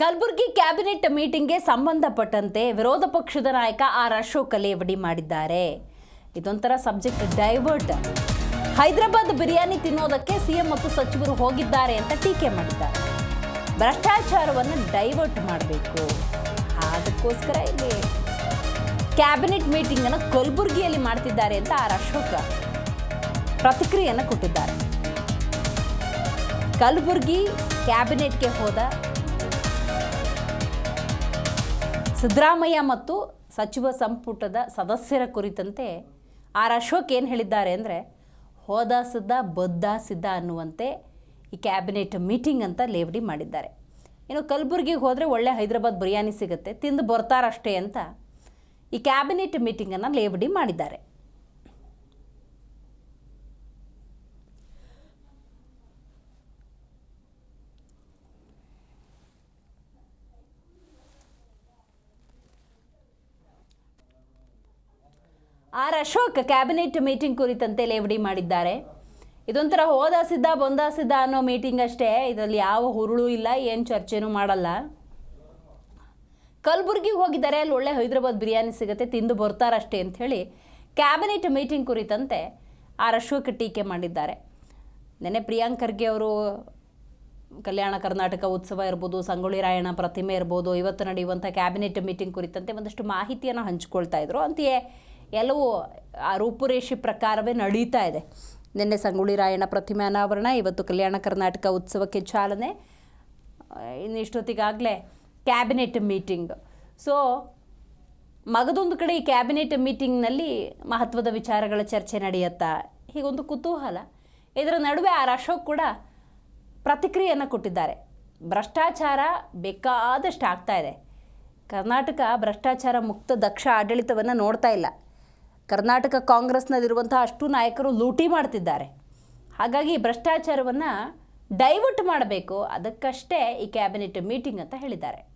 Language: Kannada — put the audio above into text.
ಕಲಬುರಗಿ ಕ್ಯಾಬಿನೆಟ್ ಮೀಟಿಂಗ್ಗೆ ಸಂಬಂಧಪಟ್ಟಂತೆ ವಿರೋಧ ಪಕ್ಷದ ನಾಯಕ ಆರ್ ಅಶೋಕ್ ಲೇವಡಿ ಮಾಡಿದ್ದಾರೆ. ಇದೊಂಥರ ಸಬ್ಜೆಕ್ಟ್ ಡೈವರ್ಟ್. ಹೈದರಾಬಾದ್ ಬಿರಿಯಾನಿ ತಿನ್ನೋದಕ್ಕೆ ಸಿಎಂ ಮತ್ತು ಸಚಿವರು ಹೋಗಿದ್ದಾರೆ ಅಂತ ಟೀಕೆ ಮಾಡಿದ್ದಾರೆ. ಭ್ರಷ್ಟಾಚಾರವನ್ನು ಡೈವರ್ಟ್ ಮಾಡಬೇಕು. ಅದಕ್ಕೋಸ್ಕರ ಇಲ್ಲಿ ಕ್ಯಾಬಿನೆಟ್ ಮೀಟಿಂಗ್ ಅನ್ನು ಕಲಬುರಗಿಯಲ್ಲಿ ಮಾಡ್ತಿದ್ದಾರೆ ಅಂತ ಆರ್ ಅಶೋಕ ಪ್ರತಿಕ್ರಿಯೆಯನ್ನು ಕೊಟ್ಟಿದ್ದಾರೆ. ಕಲಬುರಗಿ ಕ್ಯಾಬಿನೆಟ್ಗೆ ಹೋದ ಸಿದ್ದರಾಮಯ್ಯ ಮತ್ತು ಸಚಿವ ಸಂಪುಟದ ಸದಸ್ಯರ ಕುರಿತಂತೆ ಆರ್ ಅಶೋಕ್ ಏನು ಹೇಳಿದ್ದಾರೆ ಅಂದರೆ, ಹೋದ ಸಿದ್ಧ ಬದ್ದ ಸಿದ್ಧ ಅನ್ನುವಂತೆ ಈ ಕ್ಯಾಬಿನೆಟ್ ಮೀಟಿಂಗ್ ಅಂತ ಲೇವಡಿ ಮಾಡಿದ್ದಾರೆ. ಇನ್ನು ಕಲಬುರಗಿಗೆ ಹೋದರೆ ಒಳ್ಳೆ ಹೈದರಾಬಾದ್ ಬಿರಿಯಾನಿ ಸಿಗುತ್ತೆ, ತಿಂದು ಬರ್ತಾರಷ್ಟೇ ಅಂತ ಈ ಕ್ಯಾಬಿನೆಟ್ ಮೀಟಿಂಗನ್ನು ಲೇವಡಿ ಮಾಡಿದ್ದಾರೆ. ಆರ್ ಅಶೋಕ್ ಕ್ಯಾಬಿನೆಟ್ ಮೀಟಿಂಗ್ ಕುರಿತಂತೆ ಲೇವಡಿ ಮಾಡಿದ್ದಾರೆ. ಇದೊಂಥರ ಹೋದ ಸಿದ್ಧ ಬಂದ ಸಿದ್ಧ ಅನ್ನೋ ಮೀಟಿಂಗ್ ಅಷ್ಟೇ. ಇದರಲ್ಲಿ ಯಾವ ಹುರುಳು ಇಲ್ಲ, ಏನು ಚರ್ಚೆನೂ ಮಾಡಲ್ಲ. ಕಲಬುರ್ಗಿಗೆ ಹೋಗಿದ್ದಾರೆ ಅಲ್ಲಿ ಒಳ್ಳೆ ಹೈದರಾಬಾದ್ ಬಿರಿಯಾನಿ ಸಿಗುತ್ತೆ, ತಿಂದು ಬರ್ತಾರಷ್ಟೇ ಅಂಥೇಳಿ ಕ್ಯಾಬಿನೆಟ್ ಮೀಟಿಂಗ್ ಕುರಿತಂತೆ ಆರ್ ಅಶೋಕ್ ಟೀಕೆ ಮಾಡಿದ್ದಾರೆ. ನೆನೆ ಪ್ರಿಯಾಂಕ್ ಖರ್ಗೆ ಅವರು, ಕಲ್ಯಾಣ ಕರ್ನಾಟಕ ಉತ್ಸವ ಇರ್ಬೋದು, ಸಂಗೊಳ್ಳಿ ರಾಯಣ್ಣ ಪ್ರತಿಮೆ ಇರ್ಬೋದು, ಇವತ್ತು ನಡೆಯುವಂಥ ಕ್ಯಾಬಿನೆಟ್ ಮೀಟಿಂಗ್ ಕುರಿತಂತೆ ಒಂದಷ್ಟು ಮಾಹಿತಿಯನ್ನು ಹಂಚ್ಕೊಳ್ತಾ ಇದ್ರು. ಅಂತೆಯೇ ಎಲ್ಲವೂ ಆ ರೂಪುರೇಷೆ ಪ್ರಕಾರವೇ ನಡೀತಾ ಇದೆ. ನಿನ್ನೆ ಸಂಗೊಳ್ಳಿ ರಾಯಣ್ಣ ಪ್ರತಿಮೆ ಅನಾವರಣ, ಇವತ್ತು ಕಲ್ಯಾಣ ಕರ್ನಾಟಕ ಉತ್ಸವಕ್ಕೆ ಚಾಲನೆ. ಇನ್ನಿಷ್ಟೊತ್ತಿಗಾಗಲೇ ಕ್ಯಾಬಿನೆಟ್ ಮೀಟಿಂಗ್. ಸೊ ಮಗದೊಂದು ಕಡೆ ಈ ಕ್ಯಾಬಿನೆಟ್ ಮೀಟಿಂಗ್ನಲ್ಲಿ ಮಹತ್ವದ ವಿಚಾರಗಳ ಚರ್ಚೆ ನಡೆಯುತ್ತಾ? ಹೀಗೊಂದು ಕುತೂಹಲ. ಇದರ ನಡುವೆ ಆರ್ ಅಶೋಕ್ ಕೂಡ ಪ್ರತಿಕ್ರಿಯೆಯನ್ನು ಕೊಟ್ಟಿದ್ದಾರೆ. ಭ್ರಷ್ಟಾಚಾರ ಬೇಕಾದಷ್ಟು ಆಗ್ತಾ ಇದೆ. ಕರ್ನಾಟಕ ಭ್ರಷ್ಟಾಚಾರ ಮುಕ್ತ ದಕ್ಷ ಆಡಳಿತವನ್ನು ನೋಡ್ತಾ ಇಲ್ಲ. ಕರ್ನಾಟಕ ಕಾಂಗ್ರೆಸ್ನಲ್ಲಿರುವಂಥ ಅಷ್ಟು ನಾಯಕರು ಲೂಟಿ ಮಾಡ್ತಿದ್ದಾರೆ. ಹಾಗಾಗಿ ಭ್ರಷ್ಟಾಚಾರವನ್ನು ಡೈವರ್ಟ್ ಮಾಡಬೇಕು. ಅದಕ್ಕಷ್ಟೇ ಈ ಕ್ಯಾಬಿನೆಟ್ ಮೀಟಿಂಗ್ ಅಂತ ಹೇಳಿದ್ದಾರೆ.